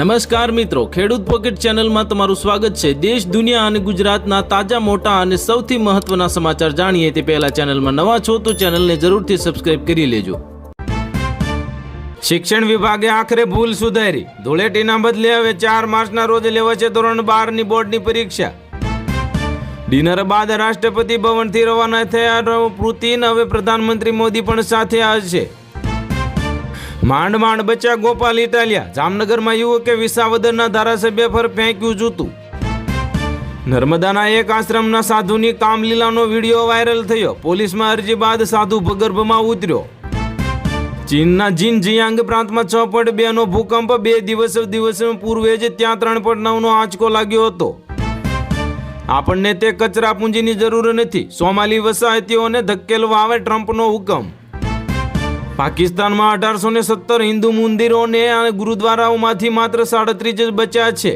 નમસ્કાર મિત્રો, ખેડૂત પોકેટ ચેનલમાં તમારું સ્વાગત છે. દેશ, દુનિયા અને ગુજરાતના તાજા, મોટા અને સૌથી મહત્વના સમાચાર જાણીએ તે પહેલા ચેનલમાં નવા છો તો ચેનલને જરૂરથી સબસ્ક્રાઇબ કરી લેજો. શિક્ષણ વિભાગે આખરે ભૂલ સુધારી. ધૂળેટીના બદલે હવે ચાર માર્ચના રોજ લેવાશે ધોરણ બારની બોર્ડની પરીક્ષા. ડિનર બાદ રાષ્ટ્રપતિ ભવનથી રવાના થયા પુતિન. હવે પ્રધાનમંત્રી મોદી પણ સાથે આવશે માંડ માંડ બચ્યા ગોપાલ ઇટાલિયા. જામનગરમાં યુવકે વિસાવદરના ધારાસભ્ય પર ફેંક્યું જૂતું. નર્મદાના એક આશ્રમના સાધુની કામલીલાનો વીડિયો વાયરલ થયો. પોલીસમાં અરજી બાદ સાધુ ભગર્ભમાં ઉતર્યો. ચીનના જીન જિયાંગ પ્રાંતમાં છ પોઈન્ટ બેનો ભૂકંપ બે દિવસ દિવસ પૂર્વે જ ત્યાં ત્રણ પોઈન્ટ નવનો આંચકો લાગ્યો હતો. આપણને તે કચરા પૂંજીની જરૂર નથી. સોમાલી વસાહતીઓને ધકેલવા આવે ટ્રમ્પનો હુકમ. પાકિસ્તાનમાં અઢારસો ને સત્તર હિન્દુ મંદિરોને અને ગુરુદ્વારાઓમાંથી માત્ર સાડત્રીસ જ બચ્યા છે.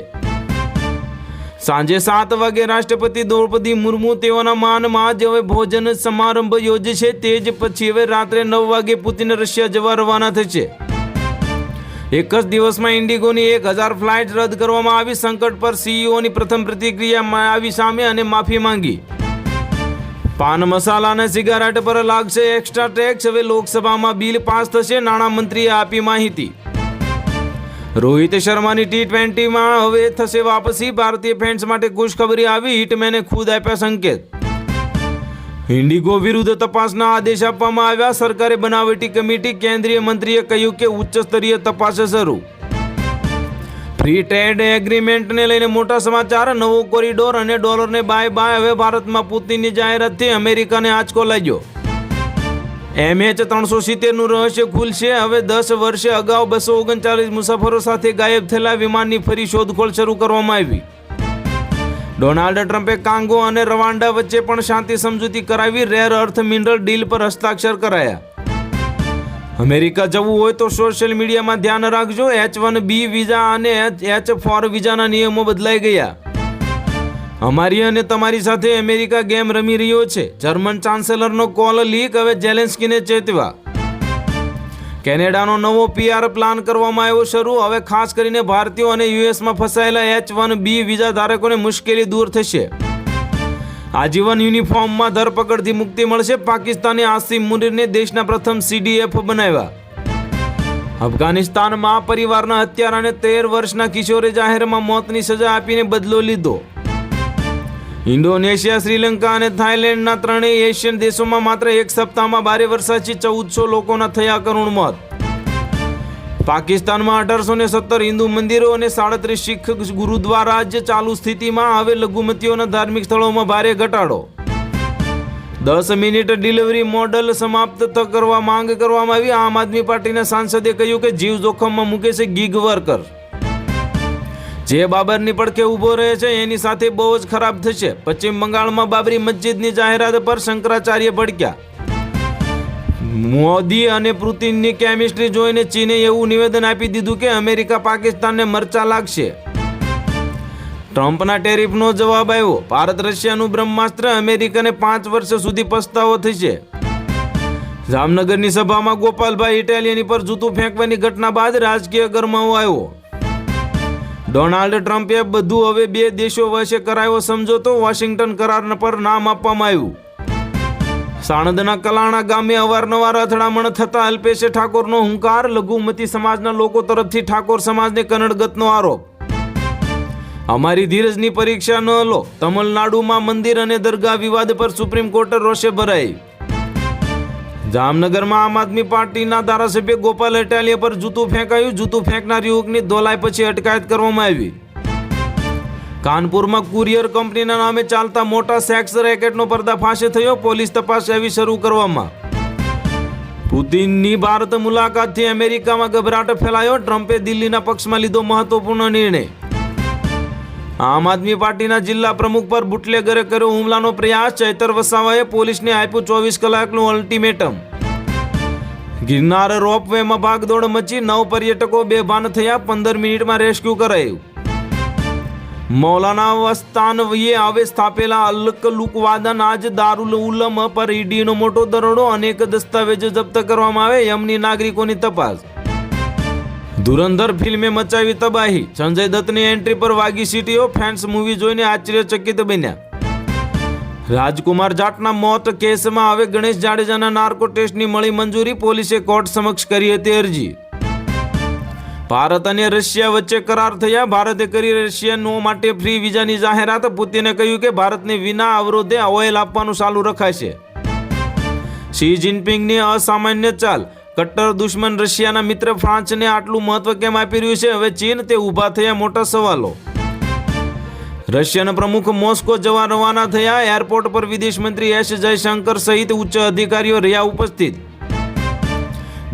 સાંજે સાત વાગે રાષ્ટ્રપતિ દ્રૌપદી મુર્મુ તેઓના માનમાં જ હવે ભોજન સમારંભ યોજશે. તે જ પછી હવે રાત્રે નવ વાગે પુતિન રશિયા જવા રવાના થશે. એક જ દિવસમાં ઇન્ડિગોની એક હજાર ફ્લાઇટ રદ કરવામાં આવી. સંકટ પર સીઈઓની પ્રથમ પ્રતિક્રિયા આવી સામે અને માફી માંગી. પાન મસાલા અને સિગારેટ પર લાગશે એક્સ્ટ્રા ટેક્સ હવે લોકસભામાં બિલ પાસ થશે, નાણામંત્રીએ આપી માહિતી. રોહિત શર્માની ટી ટ્વેન્ટીમાં હવે થશે વાપસી. ભારતીય ફેન્સ માટે ખુશખબરી આવી, હિટમેને ખુદ આપ્યા સંકેત. ઇન્ડિગો વિરુદ્ધ તપાસના આદેશ આપવામાં આવ્યા. સરકારે બનાવટી કમિટી, કેન્દ્રીય મંત્રીએ કહ્યું કે ઉચ્ચ સ્તરીય તપાસ શરૂ. ફ્રી ટ્રેડ એગ્રીમેન્ટને લઈને મોટા સમાચાર, નવો કોરિડોર અને ડોલરને બાય બાય હવે ભારતમાં પુતિનની જાહેરાતથી અમેરિકાને આંચકો લાગ્યો. એમએચ ત્રણસો સિત્તેરનું રહસ્ય ખુલશે. હવે દસ વર્ષે અગાઉ બસો ઓગણચાલીસ મુસાફરો સાથે ગાયબ થયેલા વિમાનની ફરી શોધખોળ શરૂ કરવામાં આવી. ડોનાલ્ડ ટ્રમ્પે કાંગો અને રવાન્ડા વચ્ચે પણ શાંતિ સમજૂતી કરાવી. રેર અર્થ મિનરલ ડીલ પર હસ્તાક્ષર કરાયા. અમેરિકા જવું હોય તો સોશિયલ મીડિયામાં ધ્યાન રાખજો. એચ વન બી વિઝા અને એચ ફોર વિઝાના નિયમો બદલાઈ ગયા. અમારી અને તમારી સાથે અમેરિકા ગેમ રમી રહ્યો છે. જર્મન ચાન્સેલરનો કોલ લીક, હવે જેલેન્સ્કીને ચેતવા. કેનેડાનો નવો પીઆર પ્લાન કરવામાં આવ્યો શરૂ. હવે ખાસ કરીને ભારતીયો અને યુએસમાં ફસાયેલા એચ વન બી વિઝા ધારકોને મુશ્કેલી દૂર થશે. આજીવન યુનિફોર્મમાં ધરપકડથી મુક્તિ મળશે. પાકિસ્તાની આસિમ મુનીરને દેશના પ્રથમ સીડીએફ બનાવ્યા. અફઘાનિસ્તાનમાં પરિવારના હત્યારાને તેર વર્ષના કિશોરે જાહેરમાં મોતની સજા આપીને બદલો લીધો. ઇન્ડોનેશિયા, શ્રીલંકા અને થાઇલેન્ડના ત્રણેય એશિયન દેશોમાં માત્ર એક સપ્તાહમાં ભારે વરસાદથી ચૌદસો લોકોના થયા કરુણ મોત. પાકિસ્તાનમાં અઢારસો ને સત્તર હિન્દુ મંદિરો અને સાડત્રીસ શીખ ગુરુદ્વારા જ ચાલુ સ્થિતિમાં હવે લઘુમતીઓના ધાર્મિક સ્થળોમાં ભારે ઘટાડો. દસ મિનિટ ડિલિવરી મોડલ સમાપ્ત કરવા માંગ કરવામાં આવી. આમ આદમી પાર્ટીના સાંસદે કહ્યું કે જીવ જોખમમાં મૂકે છે ગીગ વર્કર. જે બાબરની પડખે ઊભો રહે છે, એની સાથે બહુ જ ખરાબ થશે. પશ્ચિમ બંગાળમાં બાબરી મસ્જિદની જાહેરાત પર શંકરાચાર્ય ભડક્યા. મોદી અને પુતિનની કેમિસ્ટ્રી જોઈને ચીને એવું નિવેદન આપી દીધું કે અમેરિકા પાકિસ્તાનને મરચા લાગશે. ટ્રમ્પના ટેરિફનો જવાબ આવ્યો, ભારત રશિયાનું બ્રહ્માસ્ત્ર અમેરિકાને પાંચ વર્ષ સુધી પસ્તાવો થશે. જામનગરની સભામાં ગોપાલભાઈ ઇટાલિયની પર જૂતું ફેંકવાની ઘટના બાદ રાજકીય ગરમાવો આવ્યો. ડોનાલ્ડ ટ્રમ્પે બધું હવે બે દેશો વચ્ચે કરાયો સમજોતો વોશિંગ્ટન કરાર પર નામ આપવામાં આવ્યું. સાણંદના કલાણા ગામે અવારનવાર અથડામણ થતા અલ્પેશ ઠાકોરનો હુંકાર, લઘુમતી સમાજના લોકો તરફથી ઠાકોર સમાજને કનડગતનો આરોપ. અમારી ધીરજની પરીક્ષા ન લો, તમિલનાડુમાં મંદિર અને દરગાહ વિવાદ પર સુપ્રીમ કોર્ટે રોષે ભરાઈ. જામનગરમાં આમ આદમી પાર્ટીના ધારાસભ્ય ગોપાલ અટાલિયા પર જૂતું ફેંકાયું, જૂતું ફેંકનાર યુવકની ધોલાઈ પછી અટકાયત કરવામાં આવી. કાનપુરમાં કુરિયર કંપનીના નામે ચાલતા મોટા સેક્સ રેકેટનો પર્દાફાશ થયો. પોલીસ તપાસ એવી શરૂ કરવામાં. પુતિનની ભારત મુલાકાતથી અમેરિકામાં ગભરાટ ફેલાયો. ટ્રમ્પે દિલ્હીના પક્ષમાં લીધો મહત્વપૂર્ણ નિર્ણય. આમ આદમી પાર્ટીના જિલ્લા પ્રમુખ પર બુટલેગરે કર્યો હુમલાનો પ્રયાસ. ચૈતર વસાવાએ પોલીસને આપ્યું ચોવીસ કલાકનું અલ્ટિમેટમ. ગિરનાર રોપવેમાં ભાગદોડ મચી નવ પર્યટકો બેભાન થયા. પંદર મિનિટમાં રેસ્ક્યુ કરાયું. મૌલાના વસ્તાનવીએ હવે સ્થાપેલા અલ્ક લુકવાદન આજ દારૂલ ઉલમ પર ઈડીનો મોટો દરોડો, અનેક દસ્તાવેજો જપ્ત કરવામાં આવે, યમની નાગરિકોની તપાસ. ધુરંધર ફિલ્મે મચાવી તબાહી. સંજય દત્તની એન્ટ્રી પર વાગી સીટીઓ, ફેન્સ મૂવી જોઈને આશ્ચર્યચકિત બન્યા. રાજકુમાર જાટના મોત કેસમાં હવે ગણેશ જાડેજાના નાર્કો ટેસ્ટની મળી મંજૂરી, પોલીસે કોર્ટ સમક્ષ કરી હતી અરજી. ભારત અને રશિયા વચ્ચે કરાર થયા. ભારતે કરી રશિયનો માટે ફ્રી વિઝાની જાહેરાત. પુતિને કહ્યું કે ભારતને વિના અવરોધે ઓઇલ આપવાનું ચાલુ રખાશે. શી જિનપિંગની અસામાન્ય ચાલ. કટ્ટર દુશ્મન રશિયાના મિત્ર ફ્રાન્સને આટલું મહત્વ કેમ આપી રહ્યું છે? હવે ચીન તે ઊભા થયા મોટા સવાલો. રશિયન પ્રમુખ મોસ્કો જવા રવાના થયા. એરપોર્ટ પર વિદેશ મંત્રી એસ જયશંકર સહિત ઉચ્ચ અધિકારીઓ રહ્યા ઉપસ્થિત.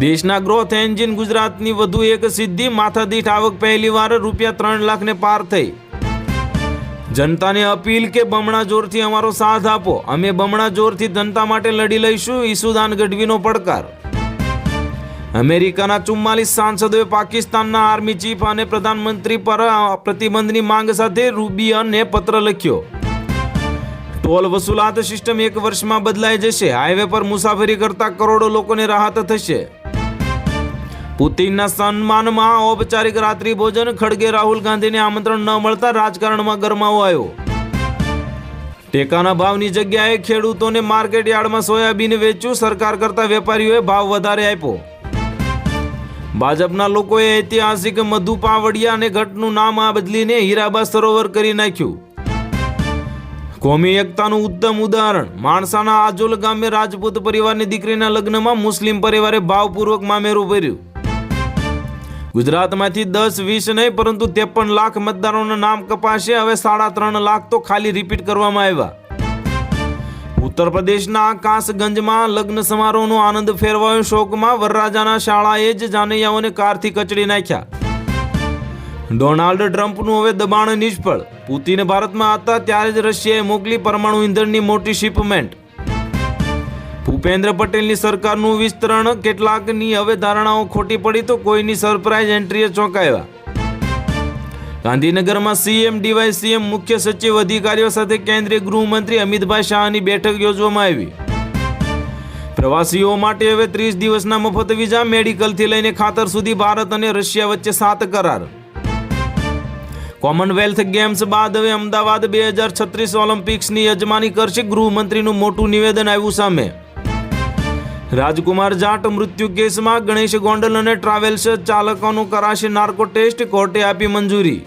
દેશના ગ્રોથ એન્જિન ગુજરાતની વધુ એક સિદ્ધિ, માથાદીઠ આવક પહેલીવાર રૂપિયા ત્રણ લાખને પાર થઈ. જનતાને અપીલ કે બમણા જોરથી અમારો સાથ આપો. અમે બમણા જોરથી જનતા માટે લડી લઈશું, ઈસુદાન ગઢવીનો પડકાર. અમેરિકાના ચુમ્માલીસ સાંસદોએ પાકિસ્તાનના આર્મી ચીફ અને પ્રધાનમંત્રી પર પ્રતિબંધની માંગ સાથે રૂબિયનને પત્ર લખ્યો. ટોલ વસૂલાત સિસ્ટમ એક વર્ષમાં બદલાઈ જશે. હાઈવે પર મુસાફરી કરતા કરોડો લોકોને રાહત થશે. પુતિનના સન્માનમાં ઔપચારિક રાત્રિ ભોજન ખડગે રાહુલ ગાંધીને આમંત્રણ ન મળતા રાજકારણમાં ગરમાવો આવ્યો. ટેકાના ભાવની જગ્યાએ ખેડૂતોને માર્કેટ યાર્ડમાં સોયાબીન વેચ્યું, સરકાર કરતા વેપારીઓએ ભાવ વધારે આપ્યો. ભાજપના લોકોએ ઐતિહાસિક મધુ પાવડિયા અને ઘટનું નામ આ બદલીને હીરાબા સરોવર કરી નાખ્યું. કોમી એકતાનું ઉત્તમ ઉદાહરણ. માણસાના આજોલ ગામે રાજપૂત પરિવારની દીકરીના લગ્નમાં મુસ્લિમ પરિવારે ભાવપૂર્વક મામેરું ભર્યું ગુજરાતમાંથી દસ, વીસ નહીં, પરંતુ ત્રેપન લાખ મતદારોના નામ કપાશે. હવે સાડા ત્રણ લાખ તો ખાલી રિપીટ કરવામાં આવ્યા. ઉત્તર પ્રદેશના કાસગંજમાં લગ્ન સમારોહનો આનંદ ફેરવાયો શોકમાં. વરરાજાના શાળાએ જ જાનૈયાઓને કારથી કચડી નાખ્યા. ડોનાલ્ડ ટ્રમ્પનું હવે દબાણ નિષ્ફળ. પુતિન ભારતમાં હતા ત્યારે જ રશિયાએ મોકલી પરમાણુ ઇંધણની મોટી શિપમેન્ટ ભૂપેન્દ્ર પટેલની સરકારનું વિસ્તરણ, કેટલાકની હવે ધારણાઓ ખોટી પડી તો કોઈની સરપ્રાઇઝ એન્ટ્રીએ ચોંકાયા ગાંધીનગરમાં સીએમ, ડીવાય સીએમ, મુખ્ય સચિવ, અધિકારીઓ સાથે કેન્દ્રીય ગૃહમંત્રી અમિતભાઈ શાહની બેઠક યોજવામાં આવી. પ્રવાસીઓ માટે હવે ત્રીસ દિવસના મફત વિઝા મેડિકલથી લઈને ખાતર સુધી ભારત અને રશિયા વચ્ચે સાત કરાર. કોમનવેલ્થ ગેમ્સ બાદ હવે અમદાવાદ બે હજાર છત્રીસ ઓલિમ્પિક્સની યજમાની કરશે ગૃહમંત્રીનું મોટું નિવેદન આવ્યું સામે. રાજકુમાર જાટ મૃત્યુ કેસમાં ગણેશ ગોંડલ અને ટ્રાવેલ્સ ચાલકોનું કરાશે નાર્કો ટેસ્ટ, કોર્ટે આપી મંજૂરી.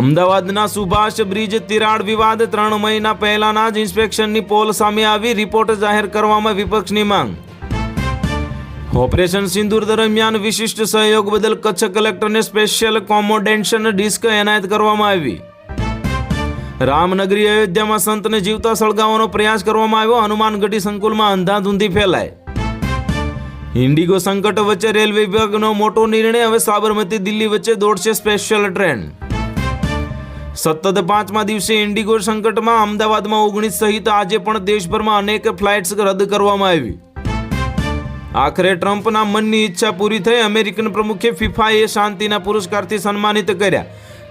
અમદાવાદના સુભાષ બ્રિજ તિરાડ વિવાદ ત્રણ મહિના પહેલાના જ ઇન્સ્પેક્શનની પોલ સામે આવી રિપોર્ટ જાહેર કરવામાં વિપક્ષની માંગ. ઓપરેશન સિંદૂર દરમિયાન વિશિષ્ટ સહયોગ બદલ કચ્છ કલેક્ટરને સ્પેશિયલ કોમોડેન્શન ડિસ્ક એનાયત કરવામાં આવી. રામનગરી અયોધ્યામાં સંતને જીવતા સળગાવવાનો પ્રયાસ કરવામાં આવ્યો. હનુમાનગઢી સંકુલમાં અંધાધૂંધી ફેલાય ઇન્ડિગો સંકટ વચ્ચે રેલવે વિભાગનો મોટો નિર્ણય. હવે સાબરમતી દિલ્હી વચ્ચે દોડશે સ્પેશિયલ ટ્રેન. સતત પાંચમા દિવસે ઇન્ડિગો સંકટમાં અમદાવાદમાં ઓગણીસ સહિત આજે પણ દેશભરમાં અનેક ફ્લાઇટ્સ રદ કરવામાં આવી. આખરે ટ્રમ્પના મનની ઈચ્છા પૂરી થઈ. અમેરિકન પ્રમુખે ફિફાએ શાંતિના પુરસ્કારથી સન્માનિત કર્યા.